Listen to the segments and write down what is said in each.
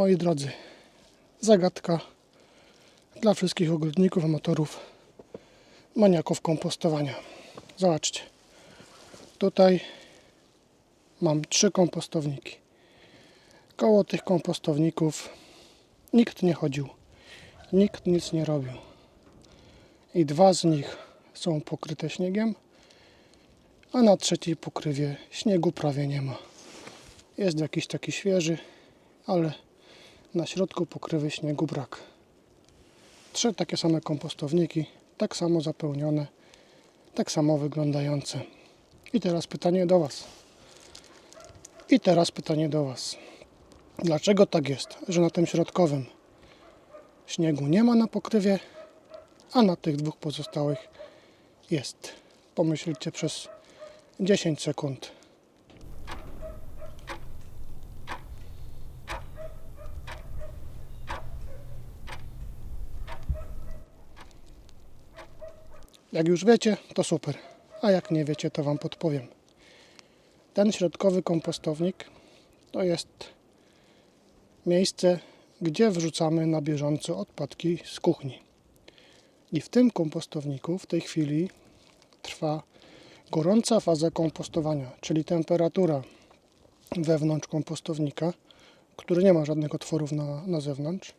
Moi drodzy, zagadka dla wszystkich ogrodników, amatorów, maniaków kompostowania. Zobaczcie. Tutaj mam trzy kompostowniki. Koło tych kompostowników nikt nie chodził. Nikt nic nie robił. I dwa z nich są pokryte śniegiem, a na trzeciej pokrywie śniegu prawie nie ma. Jest jakiś taki świeży, ale na środku pokrywy śniegu brak. Trzy takie same kompostowniki, tak samo zapełnione, tak samo wyglądające. I teraz pytanie do Was. I teraz pytanie do Was. Dlaczego tak jest, że na tym środkowym śniegu nie ma na pokrywie, a na tych dwóch pozostałych jest? Pomyślcie przez 10 sekund. Jak już wiecie, to super. A jak nie wiecie, to Wam podpowiem. Ten środkowy kompostownik to jest miejsce, gdzie wrzucamy na bieżąco odpadki z kuchni. I w tym kompostowniku w tej chwili trwa gorąca faza kompostowania, czyli temperatura wewnątrz kompostownika, który nie ma żadnych otworów na, na zewnątrz,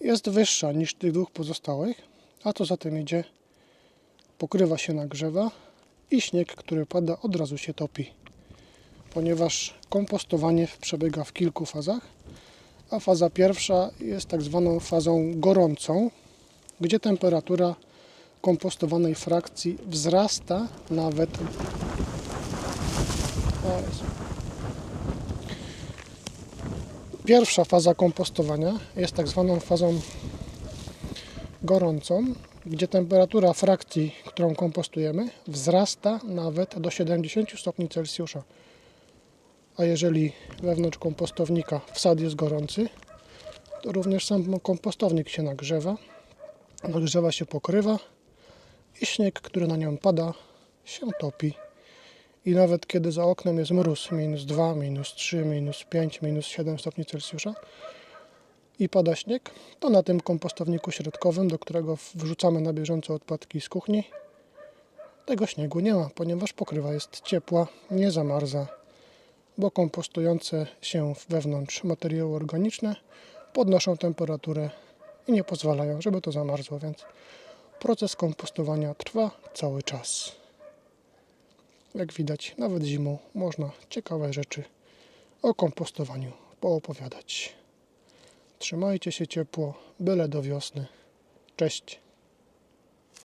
jest wyższa niż tych dwóch pozostałych, a co za tym idzie, pokrywa się nagrzewa i śnieg, który pada, od razu się topi. Ponieważ kompostowanie przebiega w kilku fazach, a faza pierwsza jest tak zwaną fazą gorącą, gdzie temperatura kompostowanej frakcji wzrasta nawet. Pierwsza faza kompostowania jest tak zwaną fazą gorącą, gdzie temperatura frakcji, którą kompostujemy, wzrasta nawet do 70 stopni Celsjusza. A jeżeli wewnątrz kompostownika wsad jest gorący, to również sam kompostownik się nagrzewa, nagrzewa się pokrywa i śnieg, który na nią pada, się topi. I nawet kiedy za oknem jest mróz, minus 2, minus 3, minus 5, minus 7 stopni Celsjusza i pada śnieg, to na tym kompostowniku środkowym, do którego wrzucamy na bieżąco odpadki z kuchni, tego śniegu nie ma, ponieważ pokrywa jest ciepła, nie zamarza, bo kompostujące się wewnątrz materiały organiczne podnoszą temperaturę i nie pozwalają, żeby to zamarzło, więc proces kompostowania trwa cały czas. Jak widać, nawet zimą można ciekawe rzeczy o kompostowaniu poopowiadać. Trzymajcie się ciepło, byle do wiosny. Cześć.